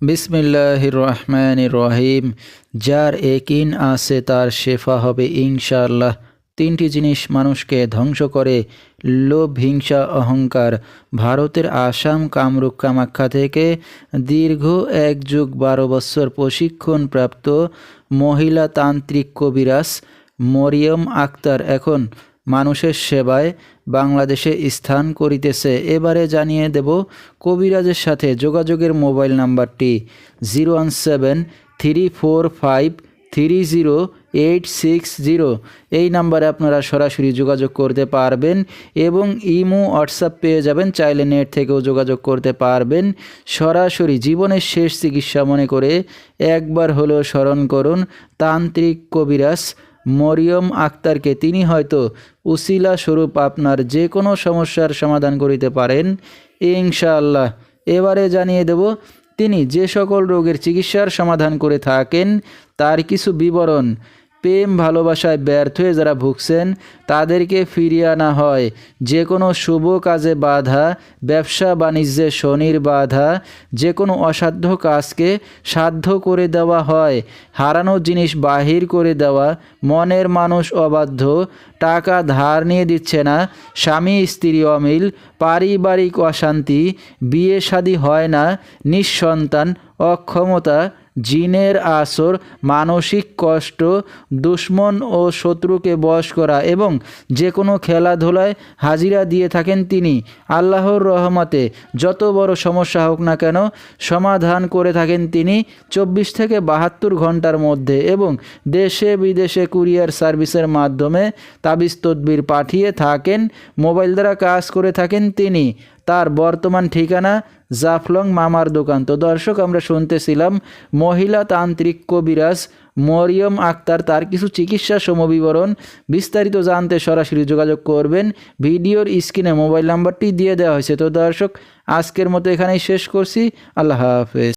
বিসমিল্লাহ রহমান রহিম। যার একিন আছে, তার শেফা হবে ইনশাআল্লাহ। তিনটি জিনিস মানুষকে ধ্বংস করে, লোভ, হিংসা, অহংকার। ভারতের আসাম কামরূপ কামাখ্যা থেকে দীর্ঘ এক যুগ বারো বছর প্রশিক্ষণপ্রাপ্ত মহিলা তান্ত্রিক কবিরাজ মরিয়ম আক্তার এখন মানুষের সেবায় বাংলাদেশে স্থান করিতেছে। এবারে জানিয়ে দেব কবিরাজের সাথে যোগাযোগের মোবাইল নাম্বারটি zero one seven three four five three zero eight six zero. এই নাম্বারে আপনারা সরাসরি যোগাযোগ করতে পারবেন এবং ইমো, হোয়াটসঅ্যাপ পেয়ে যাবেন। চাইলে নেট থেকেও যোগাযোগ করতে পারবেন। সরাসরি জীবনের শেষ চিকিৎসা মনে করে একবার হলেও স্মরণ করুন, তান্ত্রিক কবিরাজ মরিয়ম আক্তারকে তিনি হয়তো উসিলা স্বরূপ আপনার যে কোনো সমস্যার সমাধান করিতে পারেন। ইনশাআল্লাহ। এবারে জানিয়ে দেব, তিনি যে সকল রোগের চিকিৎসার সমাধান করে থাকেন, তার কিছু বিবরণ। প্রেম ভালোবাসায় ব্যর্থ হয়ে যারা ভুগছেন, তাদেরকে ফিরিয়ে আনা হয়। যে কোনো শুভ কাজে বাধা, ব্যবসা বাণিজ্যে শনির বাধা যে কোনো অসাধ্য কাজকে সাধ্য করে দেওয়া হয়। হারানো জিনিস বাহির করে দেওয়া, মনের মানুষ অবাধ্য, টাকা ধার নিয়ে দিচ্ছে না, স্বামী, স্ত্রী অমিল, পারিবারিক অশান্তি, বিয়ে শাদী হয় না, নিঃসন্তান, অক্ষমতা জিনের আসর, মানসিক কষ্ট, দুশ্মন ও শত্রুকে বশ করা এবং যে কোনো খেলাধুলায় হাজিরা দিয়ে থাকেন তিনি। আল্লাহর রহমতে যত বড় সমস্যা হোক না কেন সমাধান করে থাকেন তিনি চব্বিশ থেকে বাহাত্তর ঘণ্টার মধ্যে এবং দেশে বিদেশে কুরিয়ার সার্ভিসের মাধ্যমে তাবিজ তদবির পাঠিয়ে থাকেন, মোবাইল দ্বারা কাজ করে থাকেন তিনি। তার বর্তমান ঠিকানা জাফলং মামার দোকান। তো দর্শক, আমরা শুনতেছিলাম মহিলা তান্ত্রিক কবিরাজ মরিয়ম আক্তার, তার কিছু চিকিৎসা সমবিবরণ বিস্তারিত জানতে সরাসরি যোগাযোগ করবেন। ভিডিওর স্ক্রিনে মোবাইল নাম্বারটি দিয়ে দেওয়া হয়েছে। তো দর্শক, আজকের মতো এখানেই শেষ করছি। আল্লাহ হাফেজ।